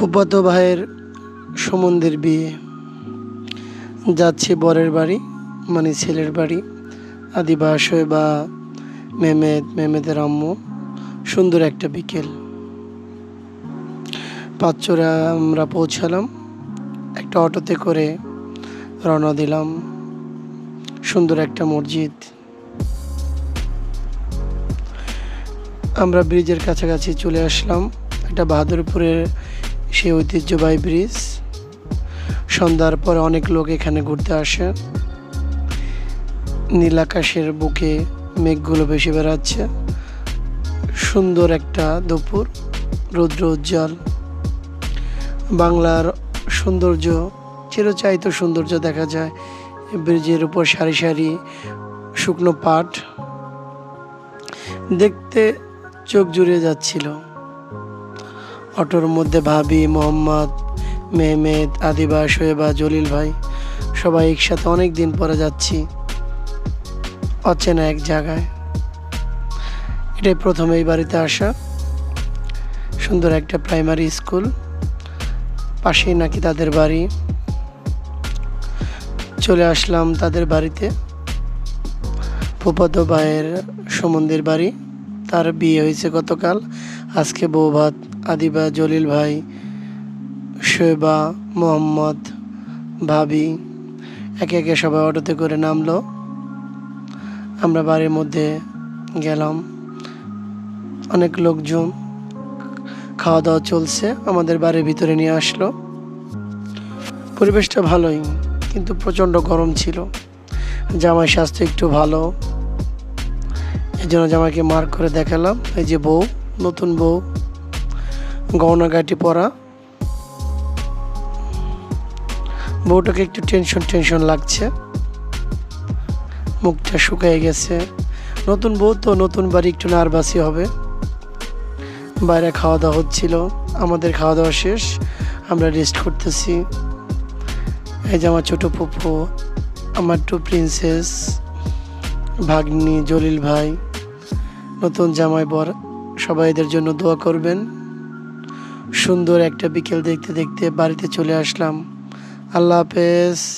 ফুফাতো ভাইয়ের সম্বন্ধের বিয়ে। যাচ্ছি বরের বাড়ি মানে ছেলের বাড়ি, আদিবাস বা মেমেদ, মেমেদের আম্মু। সুন্দর একটা বিকেল। পাঁচচোরা আমরা পৌঁছালাম, একটা অটোতে করে রওনা দিলাম। সুন্দর একটা মসজিদ। আমরা ব্রিজের কাছাকাছি চলে আসলাম, একটা বাহাদুরপুরের সেই ঐতিহ্যবাহী ব্রিজ। সন্ধ্যার পরে অনেক লোক এখানে ঘুরতে আসে। নীল আকাশের বুকে মেঘগুলো বেশি বেড়াচ্ছে। সুন্দর একটা দুপুর, রৌদ্র উজ্জ্বল। বাংলার সৌন্দর্য চিরচায়িত সৌন্দর্য দেখা যায়। ব্রিজের উপর সারি সারি শুকনো পাট। দেখতে চোখ জুড়িয়ে যাচ্ছিল। অটোর মধ্যে ভাবি, মোহাম্মদ, মেহমেদ আদিবা শোয়েবা জলিল ভাই, সবাই একসাথে অনেক দিন পরে যাচ্ছি, অচেনা এক জায়গায়। এটাই প্রথম এই বাড়িতে আসা। সুন্দর একটা প্রাইমারি স্কুল পাশেই নাকি তাদের বাড়ি। চলে আসলাম তাদের বাড়িতে। ফুফাতো ভাইয়ের সমন্দির বাড়ি। তার বিয়ে হয়েছে গতকাল। আজকে বউ ভাত আদিবা, জলিল ভাই, শোয়েবা, মোহাম্মদ, ভাবি একে একে সবাই অটোতে করে নামলো। আমরা বাড়ির মধ্যে গেলাম। অনেক লোকজন খাওয়া দাওয়া চলছে, আমাদের বাড়ির ভিতরে নিয়ে আসলো। পরিবেশটা ভালোই, কিন্তু প্রচণ্ড গরম ছিল। জামাই স্বাস্থ্য একটু ভালো। এই জন্য জামাইকে মার্ক করে দেখালাম। এই যে বউ, নতুন বউ, গহনাগাটি পরা। বউটাকে একটু টেনশন টেনশন লাগছে। মুখটা শুকিয়ে গেছে। নতুন বউ তো, নতুন বাড়ি একটু নার্ভাসই হবে। বাইরে খাওয়া দাওয়া হচ্ছিল। আমাদের খাওয়া দাওয়া শেষ। আমরা রেস্ট করতেছি। এই যে আমার ছোটো পুপু আমার টু প্রিন্সেস ভাগ্নি, জলিল ভাই। নতুন জামাই বর, সবাই এদের জন্য দোয়া করবেন। সুন্দর একটা বিকেল দেখতে দেখতে বাড়িতে চলে আসলাম। আল্লাহ হাফেজ।